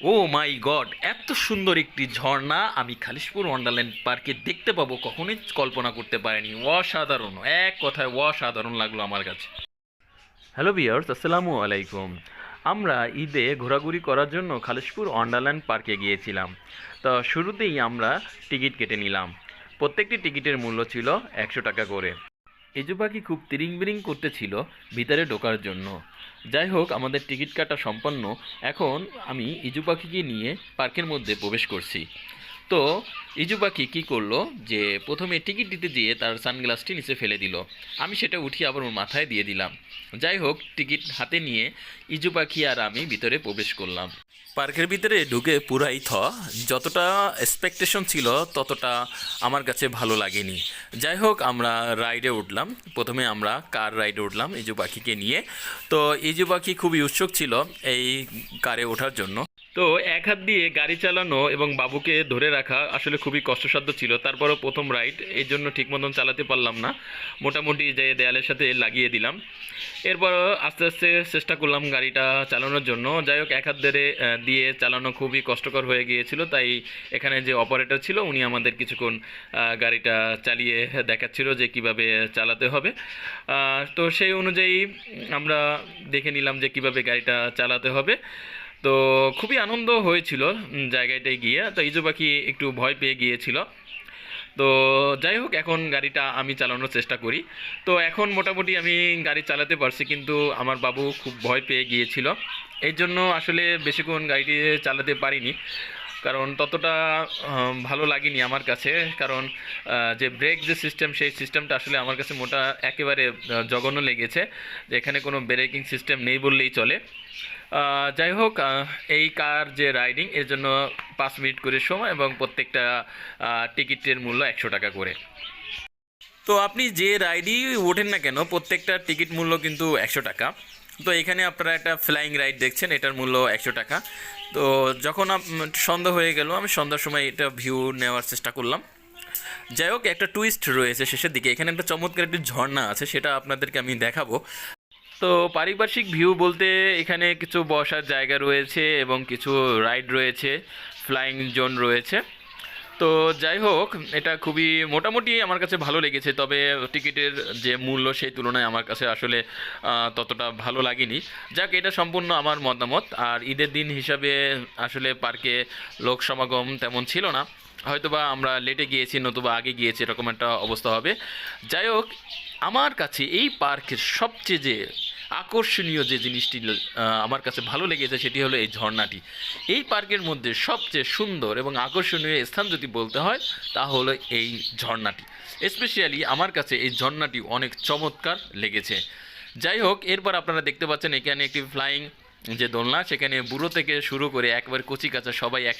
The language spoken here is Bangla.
ও মাই গড, এত সুন্দর একটি ঝর্ণা। আমি খালিশপুর ওয়ান্ডারল্যান্ড পার্কে দেখতে পাবো, কখনোই কল্পনা করতে পারিনি। অসাধারণ, এক কথায় অসাধারণ লাগল আমার কাছে। হ্যালো বিয়ার্স আসসালামু আলাইকুম। আমরা ঈদে ঘোরাঘুরি করার জন্য খালিশপুর ওয়ান্ডারল্যান্ড পার্কে গিয়েছিলাম। তো শুরুতেই আমরা টিকিট কেটে নিলাম। প্রত্যেকটি টিকিটের মূল্য ছিল একশো টাকা করে। ইজু পাখি খুব তিরিং বিরিং করতেছিল ভিতরে ঢোকার জন্য। যাই হোক, আমাদের টিকিট কাটা সম্পন্ন। এখন আমি ইজু পাখিকে নিয়ে পার্কের মধ্যে প্রবেশ করছি। তো ইজু পাখি কী করল যে প্রথমে টিকিট দিতে যেয়ে তার সানগ্লাসটি নিচে ফেলে দিল। আমি সেটা উঠিয়ে আবার ওর মাথায় দিয়ে দিলাম। যাই হোক, টিকিট হাতে নিয়ে ইজু পাখি আর আমি ভিতরে প্রবেশ করলাম। পার্কের ভিতরে ঢুকে পুরাই থ। যতটা এক্সপেকটেশন ছিল, ততটা আমার কাছে ভালো লাগেনি। যাই হোক, আমরা রাইডে উঠলাম। প্রথমে আমরা কার রাইডে উঠলাম ইজু পাখিকে নিয়ে। তো ইজু পাখি খুবই উৎসুক ছিল এই কারে ওঠার জন্য। তো এক হাত দিয়ে গাড়ি চালানো এবং বাবুকে ধরে রাখা আসলে খুবই কষ্টসাধ্য ছিল। তারপরও প্রথম রাইড এই জন্য ঠিক মতন চালাতে পারলাম না। মোটামুটি যে দেয়ালের সাথে লাগিয়ে দিলাম। এরপর আস্তে আস্তে চেষ্টা করলাম গাড়িটা চালানোর জন্য। যাই হোক, এক হাত ধরে দিয়ে চালানো খুবই কষ্টকর হয়ে গিয়েছিল। তাই এখানে যে অপারেটর ছিল, উনি আমাদের কিছুক্ষণ গাড়িটা চালিয়ে দেখাচ্ছিল যে কীভাবে চালাতে হবে। তো সেই অনুযায়ী আমরা দেখে নিলাম যে কীভাবে গাড়িটা চালাতে হবে। তো খুবই আনন্দ হয়েছিল জায়গাটায় গিয়ে। তো ইজু পাখি একটু ভয় পেয়ে গিয়েছিল। তো যাই হোক, এখন গাড়িটা আমি চালানোর চেষ্টা করি। তো এখন মোটামুটি আমি গাড়ি চালাতে পারছি, কিন্তু আমার বাবু খুব ভয় পেয়ে গিয়েছিল। এর জন্য আসলে বেশিক্ষণ গাড়িটি চালাতে পারিনি। কারণ ততটা ভালো লাগেনি আমার কাছে। কারণ যে ব্রেক যে সিস্টেম সেই সিস্টেমটা আসলে আমার কাছে মোটা একেবারে জঘন্য লেগেছে। যে এখানে কোনো ব্রেকিং সিস্টেম নেই বললেই চলে। যাই হোক এই কার যে রাইডিং এর জন্য পাঁচ মিনিট করে সময় এবং প্রত্যেকটা টিকিটের মূল্য একশো টাকা করে। তো আপনি যে রাইডই ওঠেন না কেন, প্রত্যেকটা টিকিট মূল্য কিন্তু একশো টাকা। তো এখানে আপনারা একটা ফ্লাইং রাইড দেখছেন, এটার মূল্য একশো টাকা। তো যখন সন্ধ্যা হয়ে গেল, আমি সন্ধ্যার সময় এটা ভিউ নেওয়ার চেষ্টা করলাম। যাই হোক, একটা টুইস্ট রয়েছে শেষের দিকে। এখানে একটা চমৎকার একটি ঝর্ণা আছে, সেটা আপনাদেরকে আমি দেখাবো। তো পারিপার্শ্বিক ভিউ বলতে এখানে কিছু বসার জায়গা রয়েছে এবং কিছু রাইড রয়েছে ফ্লাইং জোন রয়েছে। তো যাই হোক, এটা খুবই মোটামুটি আমার কাছে ভালো লেগেছে, তবে টিকিটের যে মূল্য সেই তুলনায় আমার কাছে আসলে ততটা ভালো লাগেনি। যাক, এটা সম্পূর্ণ আমার মতামত, আর ঈদের দিন হিসাবে আসলে পার্কে লোক সমাগম তেমন ছিল না। হয়তোবা আমরা লেটে গিয়েছি, নতুবা আগে গিয়েছি, এরকম একটা অবস্থা হবে। যাই হোক, আমার কাছে এই পার্কের সবচেয়ে যে আকর্ষণীয় যে জিনিসটি আমার কাছে ভালো লেগেছে সেটি হলো এই ঝর্ণাটি। এই পার্কের মধ্যে সবচেয়ে সুন্দর এবং আকর্ষণীয় স্থান যদি বলতে হয়, তা হলো এই ঝর্ণাটি। স্পেশালি আমার কাছে এই ঝর্ণাটি অনেক চমৎকার লেগেছে। যাই হোক, এরপর আপনারা দেখতে পাচ্ছেন এখানে একটি ফ্লাইং যে দোলনা, সেখানে বুড়ো থেকে শুরু করে একবার কচি কাঁচা সবাই এক